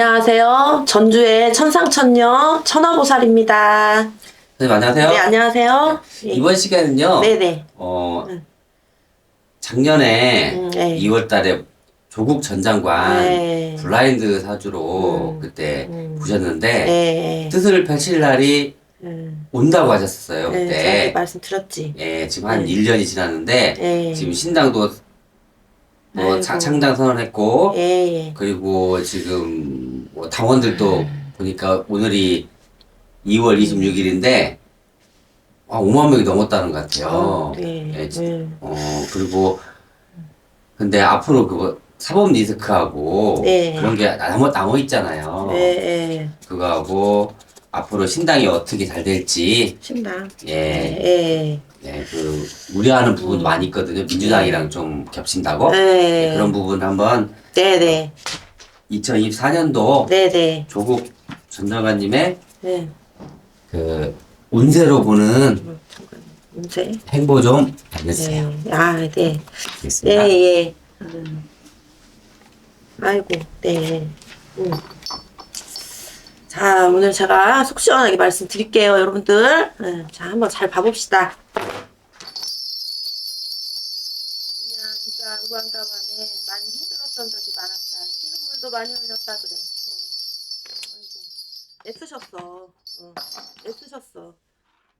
안녕하세요. 전주의 천상천녀 천하보살입니다. 선생님 안녕하세요. 네, 안녕하세요. 예. 이번 시간은요. 네네. 어 작년에 음, 네. 2월 달에 조국 전 장관 네. 블라인드 사주로 음, 그때 음. 보셨는데 네. 뜻을 펼칠 날이 음, 온다고 하셨어요 네, 그때. 말씀드렸지. 예, 지금 한 네. 1년이 지났는데 네. 지금 신당도 뭐 창당 선언했고 예, 예. 그리고 지금 뭐 당원들도 음. 보니까 오늘이 2월 26일인데 아, 5만 명이 넘었다는 것 같아요. 어, 네. 예, 지- 네. 어, 그리고 근데 앞으로 그거 사법 리스크하고 네. 그런 게 남아, 남아 있잖아요. 예, 예. 그거하고 앞으로 신당이 어떻게 잘 될지 신당. 예, 예. 예, 그 우려하는 부분도 많이 있거든요. 민주당이랑 좀 겹친다고. 네. 예, 그런 부분 한번 네네. 2024년도 네네. 조국 전 장관님의 네. 그 운세로 보는. 문제. 행보 좀 알려주세요. 네. 아, 네. 알겠습니다. 네, 예. 음. 아이고, 네. 음. 자, 오늘 제가 속 시원하게 말씀드릴게요, 여러분들. 네, 자, 한번 잘 봐봅시다. 눈물도 많이 흘렸다 그래. 어. 아이고, 애쓰셨어. 어. 애쓰셨어.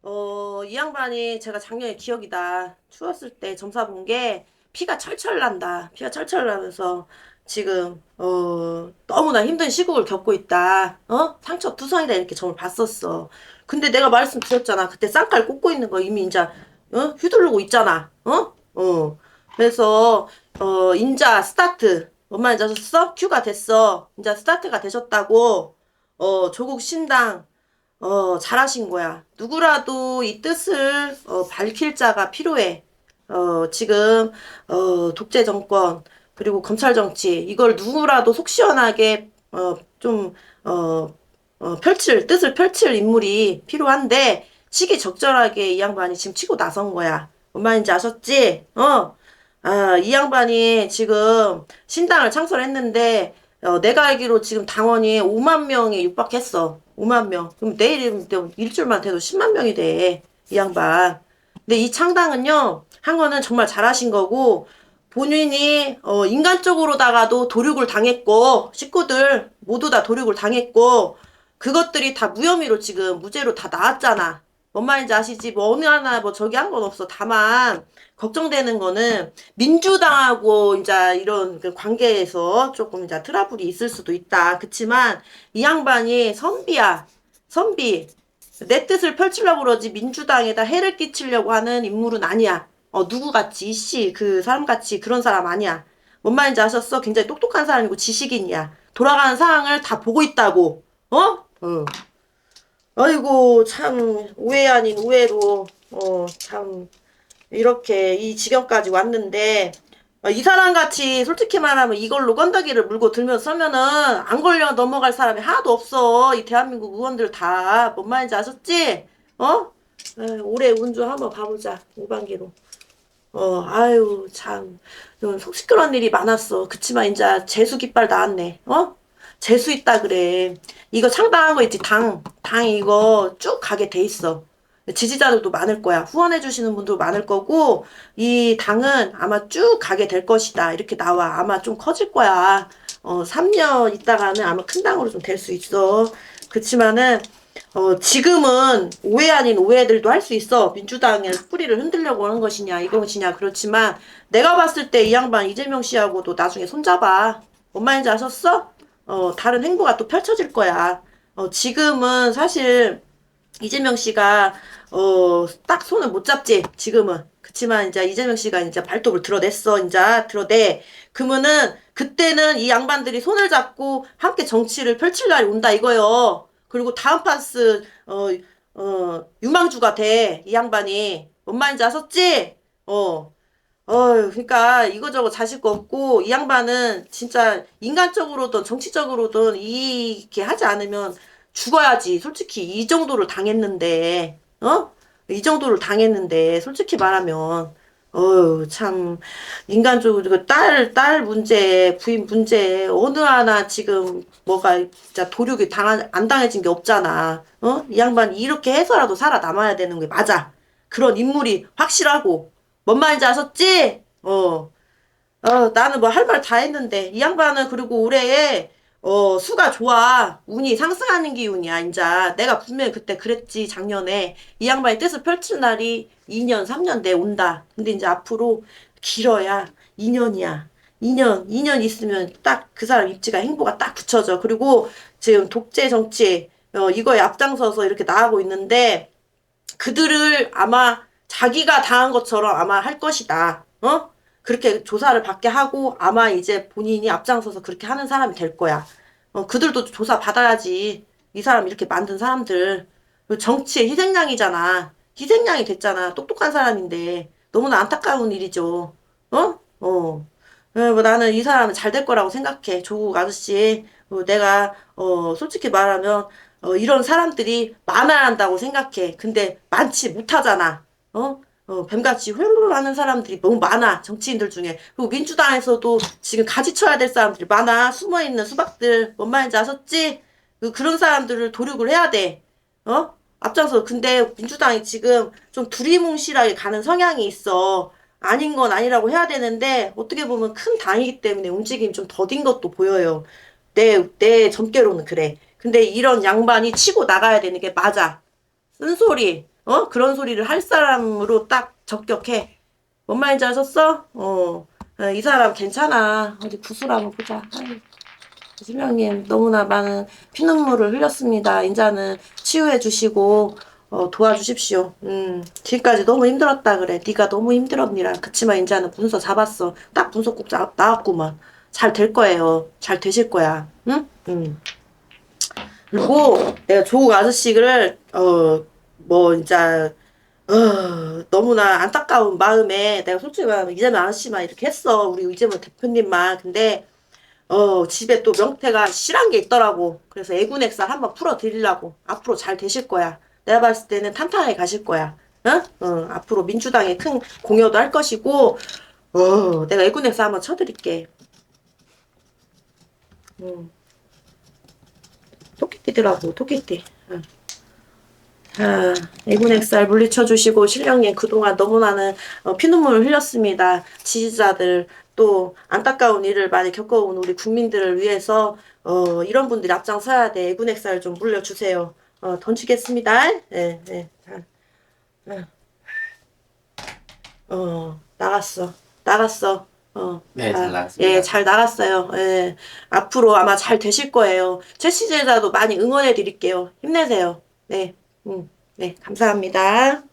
어, 이 양반이 제가 작년에 기억이다. 추웠을 때 점사 본 게 피가 철철 난다. 피가 철철 나면서 지금, 어, 너무나 힘든 시국을 겪고 있다. 어? 상처 투성이다. 이렇게 점을 봤었어. 근데 내가 말씀드렸잖아. 그때 쌍칼 꽂고 있는 거 이미 이제, 어? 휘두르고 있잖아. 어? 어. 그래서, 어, 인자 스타트. 엄마 이제 하셨어? 큐가 됐어. 인자 스타트가 되셨다고. 어, 조국 신당 어, 잘하신 거야. 누구라도 이 뜻을 어, 밝힐 자가 필요해. 어, 지금 어, 독재 정권 그리고 검찰 정치 이걸 누구라도 속 시원하게 어, 좀 어, 어, 펼칠 뜻을 펼칠 인물이 필요한데 시기 적절하게 이 양반이 지금 치고 나선 거야. 뭔 말인지 아셨지? 어. 아, 이 양반이 지금 신당을 창설했는데 어, 내가 알기로 지금 당원이 5만 명에 육박했어. 5만 명. 그럼 내일 일주일만 돼도 10만 명이 돼. 이 양반. 근데 이 창당은요, 한 거는 정말 잘하신 거고, 본인이, 어, 인간적으로다가도 도륙을 당했고, 식구들 모두 다 도륙을 당했고, 그것들이 다 무혐의로 지금 무죄로 다 나왔잖아. 뭔 말인지 아시지? 뭐 어느 하나 뭐 저기 한 건 없어. 다만, 걱정되는 거는 민주당하고 이제 이런 그 관계에서 조금 이제 트러블이 있을 수도 있다. 그치만 이 양반이 선비야. 선비. 내 뜻을 펼치려고 그러지 민주당에다 해를 끼치려고 하는 인물은 아니야. 어, 누구같이, 이씨, 그 사람같이 그런 사람 아니야. 뭔 말인지 아셨어? 굉장히 똑똑한 사람이고 지식인이야. 돌아가는 상황을 다 보고 있다고. 어? 어. 아이고, 참, 오해 아닌 오해로, 어, 참, 이렇게 이 지경까지 왔는데, 어, 이 사람 같이 솔직히 말하면 이걸로 건더기를 물고 들면서 서면은 안 걸려 넘어갈 사람이 하나도 없어. 이 대한민국 의원들 다. 뭔 말인지 아셨지? 어? 에이, 올해 운주 한번 봐보자. 우반기로. 어, 아유, 참. 이건 속 시끄러운 일이 많았어. 그치만 이제 재수 깃발 나왔네. 어? 재수 있다 그래. 이거 상당한 거 있지. 당. 당 이거 쭉 가게 돼 있어. 지지자들도 많을 거야. 후원해 주시는 분도 많을 거고 이 당은 아마 쭉 가게 될 것이다. 이렇게 나와. 아마 좀 커질 거야. 어, 3년 있다가는 아마 큰 당으로 좀 될 수 있어. 그렇지만은 어, 지금은 오해 아닌 오해들도 할 수 있어. 민주당의 뿌리를 흔들려고 하는 것이냐, 이것이냐. 그렇지만 내가 봤을 때 이 양반 이재명 씨하고도 나중에 손잡아. 뭔 말인지 아셨어? 어, 다른 행보가 또 펼쳐질 거야. 어, 지금은 사실 이재명 씨가 어, 딱 손을 못 잡지, 지금은. 그치만 이제 이재명 씨가 이제 발톱을 드러냈어, 이제 드러내. 그러면은 그때는 이 양반들이 손을 잡고 함께 정치를 펼칠 날이 온다 이거요. 그리고 다음 파스 어, 어, 유망주가 돼, 이 양반이. 뭔 말인지 아셨지? 어. 어휴, 그러니까 이거저거 자식 거 없고 이 양반은 진짜 인간적으로든 정치적으로든 이렇게 하지 않으면 죽어야지. 솔직히 이 정도를 당했는데, 어? 이 정도를 당했는데, 솔직히 말하면, 어휴, 참, 인간적으로, 그 딸, 딸 문제, 부인 문제, 어느 하나 지금 뭐가 진짜 도륙이 당한, 안 당해진 게 없잖아. 어? 이 양반 이렇게 해서라도 살아남아야 되는 게 맞아. 그런 인물이 확실하고. 뭔 말인지 아셨지? 어. 어, 나는 뭐 할 말 다 했는데. 이 양반은 그리고 올해에, 어, 수가 좋아. 운이 상승하는 기운이야, 인자. 내가 분명히 그때 그랬지, 작년에. 이 양반이 뜻을 펼칠 날이 2년, 3년 내 온다. 근데 이제 앞으로 길어야 2년이야. 2년, 2년 있으면 딱 그 사람 입지가 행보가 딱 붙여져. 그리고 지금 독재 정치, 어, 이거에 앞장서서 이렇게 나가고 있는데, 그들을 아마 자기가 당한 것처럼 아마 할 것이다. 어? 그렇게 조사를 받게 하고 아마 이제 본인이 앞장서서 그렇게 하는 사람이 될 거야. 어, 그들도 조사 받아야지. 이 사람 이렇게 만든 사람들. 정치의 희생양이잖아. 희생양이 됐잖아. 똑똑한 사람인데. 너무나 안타까운 일이죠. 어? 어. 에, 뭐 나는 이 사람은 잘 될 거라고 생각해. 조국 아저씨. 어, 내가, 어, 솔직히 말하면, 어, 이런 사람들이 많아야 한다고 생각해. 근데 많지 못하잖아. 어? 어, 뱀같이 훌훌 하는 사람들이 너무 많아. 정치인들 중에. 그리고 민주당에서도 지금 가지쳐야 될 사람들이 많아. 숨어 있는 수박들. 뭔 말인지 아셨지? 그, 그런 사람들을 도륙을 해야 돼. 어? 앞장서. 근데 민주당이 지금 좀 두리뭉실하게 가는 성향이 있어. 아닌 건 아니라고 해야 되는데, 어떻게 보면 큰 당이기 때문에 움직임이 좀 더딘 것도 보여요. 내, 내 점괘로는 그래. 근데 이런 양반이 치고 나가야 되는 게 맞아. 쓴소리, 어? 그런 소리를 할 사람으로 딱 적격해. 뭔 말인지 아셨어? 어. 어, 이 사람 괜찮아. 어디 구슬 한번 보자. 신명님 너무나 많은 피눈물을 흘렸습니다. 인자는 치유해 주시고 어, 도와주십시오. 음, 지금까지 너무 힘들었다 그래. 네가 너무 힘들었니라. 그치만 인자는 문서 잡았어. 딱 문서 꼭 자, 나왔구만. 잘 될 거예요. 잘 되실 거야. 응? 응. 그리고 내가 조국 아저씨를 어 뭐 진짜 어 너무나 안타까운 마음에 내가 솔직히 말하면 이재명 아저씨만 이렇게 했어. 우리 이재명 대표님만. 근데 어 집에 또 명태가 실한 게 있더라고. 그래서 애군액살 한번 풀어드리려고 앞으로 잘 되실 거야. 내가 봤을 때는 탄탄하게 가실 거야. 어? 어 앞으로 민주당에 큰 공여도 할 것이고 어 내가 애군액살 한번 쳐드릴게. 음. 토끼띠더라고 토끼띠. 응. 아, 애군액살 물리쳐주시고 신령님 그동안 너무나는 어, 피눈물을 흘렸습니다. 지지자들 또 안타까운 일을 많이 겪어온 우리 국민들을 위해서 어, 이런 분들이 앞장서야 돼. 애군액살 좀 물려주세요. 어, 던지겠습니다. 네, 네. 자, 어. 어, 나갔어. 나갔어. 어. 네, 아, 잘 나갔습니다. 예, 잘 나갔어요. 예. 앞으로 아마 잘 되실 거예요. 최시제자도 많이 응원해 드릴게요. 힘내세요. 네. 음, 네, 감사합니다.